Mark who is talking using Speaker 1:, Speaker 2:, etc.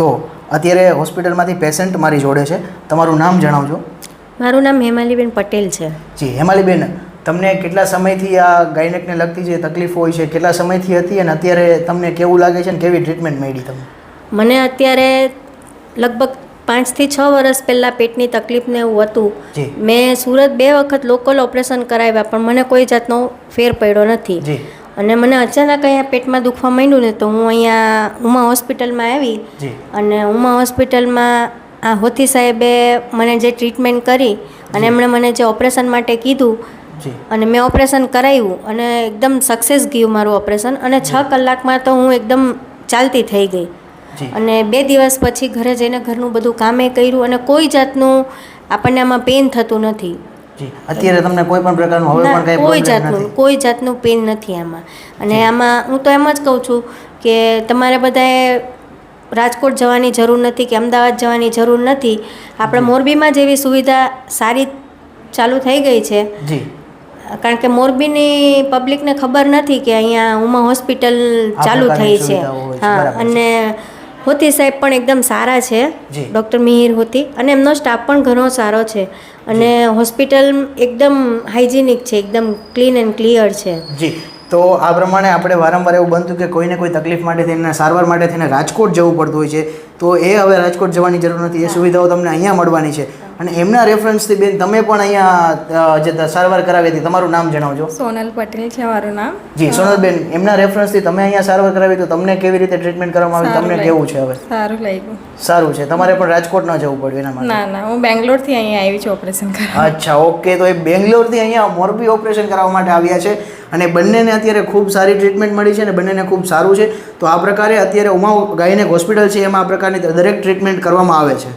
Speaker 1: તો અત્યારે હોસ્પિટલમાંથી પેશન્ટ મારી જોડે છે. તમારું નામ જણાવજો.
Speaker 2: મારું નામ હેમાલીબેન પટેલ છે.
Speaker 1: જી હેમાલીબેન તમને કેટલા સમયથી આ ગાયનેકને લગતી જે તકલીફ હોય છે કેટલા સમયથી હતી અને અત્યારે તમને કેવું લાગે છે અને કેવી ટ્રીટમેન્ટ મળી તમને?
Speaker 2: મને અત્યારે લગભગ પાંચથી છ વર્ષ પહેલાં પેટની તકલીફને એવું હતું. મેં સુરત બે વખત લોકલ ઓપરેશન કરાવ્યા પણ મને કોઈ જાતનો ફેર પડ્યો નથી.
Speaker 1: જી.
Speaker 2: અને મને અચાનક અહીંયા પેટમાં દુખવા માંડ્યું ને તો હું અહીંયા ઉમા હોસ્પિટલમાં આવી અને ઉમા હોસ્પિટલમાં આ હોથી સાહેબે મને જે ટ્રીટમેન્ટ કરી અને એમણે મને જે ઓપરેશન માટે કીધું અને મેં ઓપરેશન કરાવ્યું અને એકદમ સક્સેસ ગયું મારું ઓપરેશન અને છ કલાકમાં તો હું એકદમ ચાલતી થઈ ગઈ. અને બે દિવસ પછી ઘરે જઈને ઘરનું બધું કામે કર્યું અને કોઈ જાતનું આપણને આમાં પેન થતું નથી.
Speaker 1: અત્યારે તમને કોઈ પણ પ્રકારનું હવે પણ કઈ
Speaker 2: કોઈ જાતનું કોઈ જાતનું પેન નથી આમાં. અને આમાં હું તો એમ જ કહું છું કે તમારે બધાએ રાજકોટ જવાની જરૂર નથી કે અમદાવાદ જવાની જરૂર નથી. આપણે મોરબીમાં જેવી સુવિધા સારી ચાલુ થઈ ગઈ છે.
Speaker 1: જી.
Speaker 2: કારણ કે મોરબીની પબ્લિકને ખબર નથી કે અહીંયા ઉમા હોસ્પિટલ ચાલુ થઈ છે, હા અને હોતી સાહેબ પણ એકદમ સારા છે. ડૉક્ટર મિહિર હોતી. અને એમનો સ્ટાફ પણ ઘણો સારો છે. અને હોસ્પિટલ એકદમ હાઇજેનિક છે એકદમ ક્લીન એન્ડ ક્લિયર છે.
Speaker 1: જી. તો આ પ્રમાણે આપણે વારંવાર એવું બનતું કે કોઈને કોઈ તકલીફ માટે થઈને સારવાર માટે થઈને રાજકોટ જવું પડતું હોય છે. તો એ હવે રાજકોટ જવાની જરૂર નથી. એ સુવિધાઓ તમને અહીંયા મળવાની છે. અને એમના રેફરન્સથી બેન તમે પણ અહીંયા જે સારવાર કરાવી હતી તમારું નામ જણાવજો.
Speaker 3: સોનલ પટેલ છે મારું નામ.
Speaker 1: જી સોનલબેન એમના રેફરન્સથી તમે અહીંયા સારવાર કરાવી તો તમને કેવી રીતે ટ્રીટમેન્ટ કરવામાં આવી તમને કેવું છે હવે?
Speaker 3: સારું લાગ્યું.
Speaker 1: સારું છે. તમારે પણ રાજકોટ ન જવું પડ્યું એના માટે.
Speaker 3: ના ના હું બેંગ્લોરથી અહીંયા આવી છું ઓપરેશન કરવા.
Speaker 1: અચ્છા ઓકે તો એ બેંગ્લોરથી અહીંયા મોરબી ઓપરેશન કરાવવા માટે આવ્યા છે. અને બંનેને અત્યારે ખૂબ સારી ટ્રીટમેન્ટ મળી છે અને બંનેને ખૂબ સારું છે. તો આ પ્રકારે અત્યારે ઉમા ગાયનેક હોસ્પિટલ છે એમાં આ પ્રકારની દરેક ટ્રીટમેન્ટ કરવામાં આવે છે.